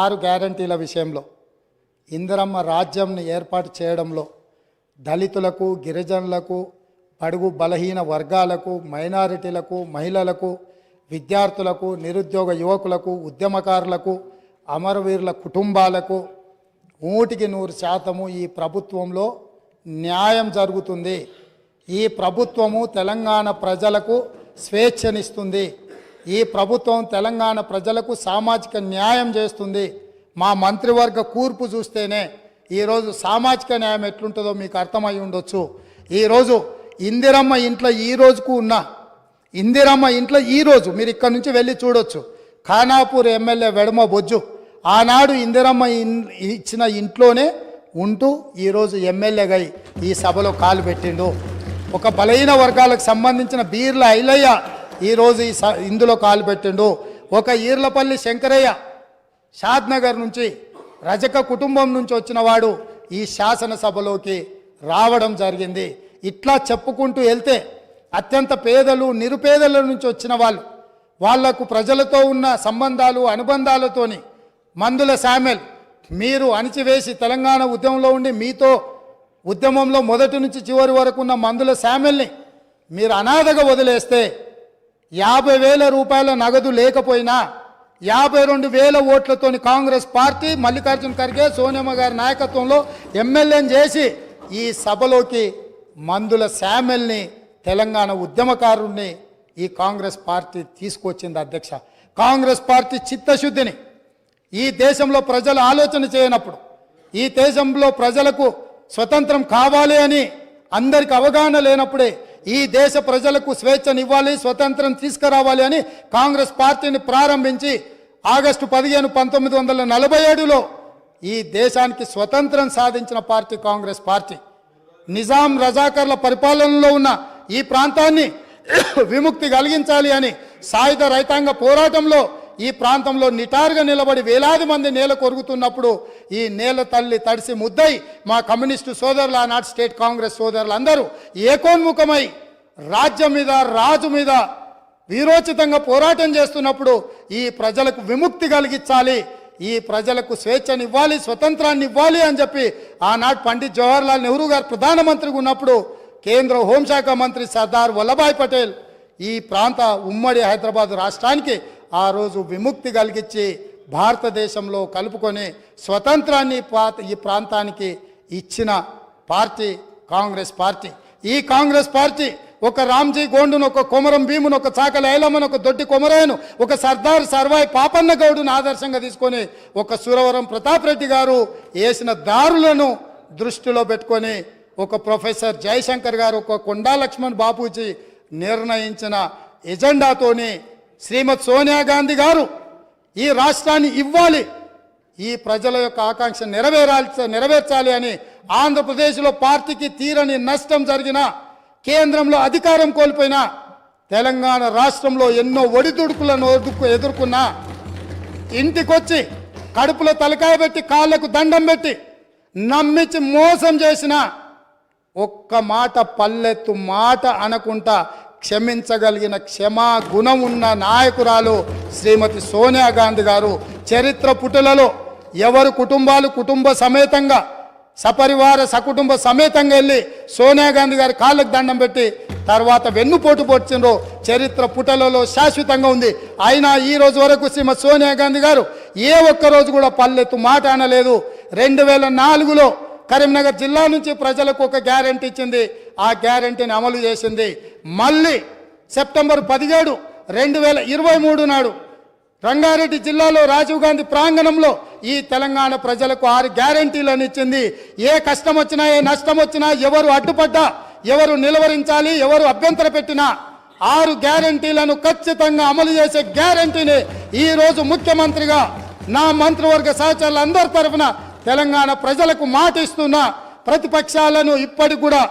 ఆరు గ్యారంటీల విషయంలో ఇందిరమ్మ రాజ్యంని ఏర్పాటు చేయడంలో దళితులకు గిరిజనులకు పడుగు బలహీన వర్గాలకు మైనారిటీలకు మహిళలకు విద్యార్థులకు నిరుద్యోగ యువకులకు ఉద్యమకారులకు అమరవీరుల కుటుంబాలకు నూటికి నూరు శాతము ఈ ప్రభుత్వంలో న్యాయం జరుగుతుంది. ఈ ప్రభుత్వము తెలంగాణ ప్రజలకు స్వేచ్ఛనిస్తుంది. ఈ ప్రభుత్వం తెలంగాణ ప్రజలకు సామాజిక న్యాయం చేస్తుంది. మా మంత్రివర్గ కూర్పు చూస్తేనే ఈరోజు సామాజిక న్యాయం ఎట్లుంటుందో మీకు అర్థమై ఉండొచ్చు. ఈరోజు ఇందిరమ్మ ఇంట్లో ఈ రోజుకు ఉన్న ఇందిరమ్మ ఇంట్లో ఈరోజు మీరు ఇక్కడ నుంచి వెళ్ళి చూడొచ్చు. ఖానాపూర్ ఎమ్మెల్యే వెడమ బొజ్జు ఆనాడు ఇందిరమ్మ ఇచ్చిన ఇంట్లోనే ఉంటూ ఈరోజు ఎమ్మెల్యేగా ఈ సభలో కాలు పెట్టిండు. ఒక బలహీన వర్గాలకు సంబంధించిన బీర్ల ఐలయ్య ఈరోజు ఈ స ఇందులో కాలు పెట్టిండు. ఒక ఈర్లపల్లి శంకరయ్య షాద్నగర్ నుంచి రజక కుటుంబం నుంచి వచ్చిన వాడు ఈ శాసనసభలోకి రావడం జరిగింది. ఇట్లా చెప్పుకుంటూ వెళ్తే అత్యంత పేదలు నిరుపేదల నుంచి వచ్చిన వాళ్ళు వాళ్ళకు ప్రజలతో ఉన్న సంబంధాలు అనుబంధాలతోని మందుల శామెల్ మీరు అణిచివేసి తెలంగాణ ఉద్యమంలో ఉండి మీతో ఉద్యమంలో మొదటి నుంచి చివరి వరకు ఉన్న మందుల శామెల్ని మీరు అనాథగా వదిలేస్తే యాభై వేల రూపాయల నగదు లేకపోయినా యాభై రెండు వేల ఓట్లతోని కాంగ్రెస్ పార్టీ మల్లికార్జున ఖర్గే సోనియమ్మ గారి నాయకత్వంలో ఎమ్మెల్యేని చేసి ఈ సభలోకి మందుల శామెల్ని తెలంగాణ ఉద్యమకారుణ్ణి ఈ కాంగ్రెస్ పార్టీ తీసుకొచ్చింది అధ్యక్ష. కాంగ్రెస్ పార్టీ చిత్తశుద్ధిని ఈ దేశంలో ప్రజలు ఆలోచన చేయనప్పుడు ఈ దేశంలో ప్రజలకు స్వతంత్రం కావాలి అని అందరికి అవగాహన లేనప్పుడే ఈ దేశ ప్రజలకు స్వేచ్ఛనివ్వాలి స్వతంత్రం తీసుకురావాలి అని కాంగ్రెస్ పార్టీని ప్రారంభించి ఆగస్టు పదిహేను పంతొమ్మిది వందల నలభై ఏడులో ఈ దేశానికి స్వతంత్రం సాధించిన పార్టీ కాంగ్రెస్ పార్టీ. నిజాం రజాకర్ల పరిపాలనలో ఉన్న ఈ ప్రాంతాన్ని విముక్తి కలిగించాలి అని సాయుధ రైతాంగ పోరాటంలో ఈ ప్రాంతంలో నిటారుగా నిలబడి వేలాది మంది నేల కొరుగుతున్నప్పుడు ఈ నేల తల్లి తడిసి ముద్దై మా కమ్యూనిస్టు సోదరులు ఆనాటి స్టేట్ కాంగ్రెస్ సోదరులు అందరూ ఏకోన్ముఖమై రాజ్యం మీద రాజు మీద వీరోచితంగా పోరాటం చేస్తున్నప్పుడు ఈ ప్రజలకు విముక్తి కలిగించాలి ఈ ప్రజలకు స్వేచ్ఛనివ్వాలి స్వతంత్రాన్ని ఇవ్వాలి అని చెప్పి ఆనాడు పండిత్ జవహర్లాల్ నెహ్రూ గారు ప్రధానమంత్రిగా ఉన్నప్పుడు కేంద్ర హోంశాఖ మంత్రి సర్దార్ వల్లభాయ్ పటేల్ ఈ ప్రాంత ఉమ్మడి హైదరాబాద్ రాష్ట్రానికి ఆ రోజు విముక్తి కలిగించి భారతదేశంలో కలుపుకొని స్వతంత్రాన్ని పా- ఈ ప్రాంతానికి ఇచ్చిన పార్టీ కాంగ్రెస్ పార్టీ. ఈ కాంగ్రెస్ పార్టీ ఒక రామ్జీ గోండును ఒక కొమరం భీమును ఒక చాకలి ఒక దొడ్డి కొమరాయను ఒక సర్దార్ సర్వాయి పాపన్న గౌడును ఆదర్శంగా తీసుకొని ఒక సురవరం ప్రతాప్ రెడ్డి గారు వేసిన దారులను దృష్టిలో పెట్టుకొని ఒక ప్రొఫెసర్ జయశంకర్ గారు ఒక కొండా లక్ష్మణ్ బాపూజీ నిర్ణయించిన ఎజెండాతోని శ్రీమతి సోనియా గాంధీ గారు ఈ రాష్ట్రాన్ని ఇవ్వాలి ఈ ప్రజల యొక్క ఆకాంక్ష నెరవేరాల్సి నెరవేర్చాలి అని ఆంధ్రప్రదేశ్లో పార్టీకి తీరని నష్టం జరిగిన కేంద్రంలో అధికారం కోల్పోయిన తెలంగాణ రాష్ట్రంలో ఎన్నో ఒడిదుడుకులను ఎదుర్కొ ఎదుర్కొన్న ఇంటికొచ్చి కడుపులో తలకాయ పెట్టి కాళ్ళకు దండం పెట్టి నమ్మించి మోసం చేసిన ఒక్క మాట పల్లెత్తు మాట అనకుండా క్షమించగలిగిన క్షమా గుణం ఉన్న నాయకురాలు శ్రీమతి సోనియా గాంధీ గారు చరిత్ర పుటలలో ఎవరు కుటుంబాలు కుటుంబ సమేతంగా సపరివార సకుటుంబ సమేతంగా వెళ్ళి సోనియా గాంధీ గారి కాళ్ళకు దండం పెట్టి తర్వాత వెన్నుపోటు పొడిచిండ్రో. చరిత్ర పుటలలో శాశ్వతంగా ఉంది. అయినా ఈ రోజు వరకు శ్రీమతి సోనియా గాంధీ గారు ఏ ఒక్క రోజు కూడా పల్లెత్తు మాట అనలేదు. రెండు వేల నాలుగులో కరీంనగర్ జిల్లా నుంచి ప్రజలకు ఒక గ్యారంటీ ఇచ్చింది. ఆ గ్యారంటీని అమలు చేసింది. మళ్ళీ సెప్టెంబర్ పదిహేడు రెండు వేల ఇరవై మూడు నాడు రంగారెడ్డి జిల్లాలో రాజీవ్ గాంధీ ప్రాంగణంలో ఈ తెలంగాణ ప్రజలకు ఆరు గ్యారంటీలను ఇచ్చింది. ఏ కష్టం వచ్చినా ఏ నష్టం వచ్చినా ఎవరు అడ్డుపడ్డా ఎవరు నిలవరించాలి ఎవరు అభ్యంతర పెట్టినా ఆరు గ్యారంటీలను ఖచ్చితంగా అమలు చేసే గ్యారంటీని ఈ రోజు ముఖ్యమంత్రిగా నా మంత్రివర్గ సహచరులందరి తరఫున తెలంగాణ ప్రజలకు మాటిస్తున్న. ప్రతిపక్షాలను ఇప్పటికి కూడా